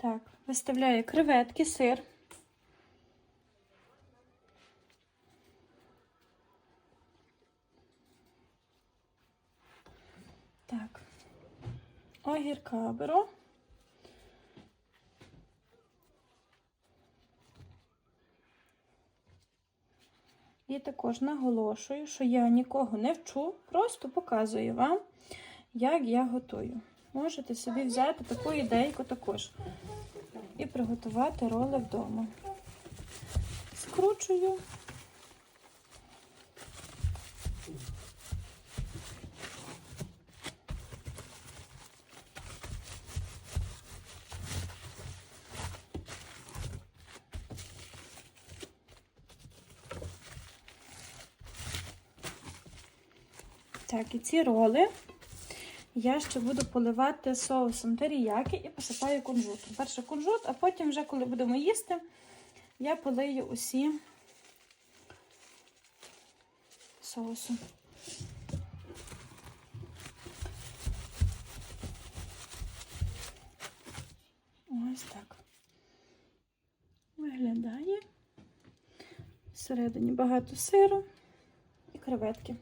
Так, виставляю креветки, сир. Так, огірка беру. І також наголошую, що я нікого не вчу, просто показую вам, як я готую. Можете собі взяти таку ідейку також і приготувати роли вдома. Скручую. Так, і ці роли я ще буду поливати соусом теріяки і посипаю кунжутом. Перше кунжут, а потім, вже, коли будемо їсти, я полию усі соусом. Ось так. Виглядає. Всередині багато сиру і креветки.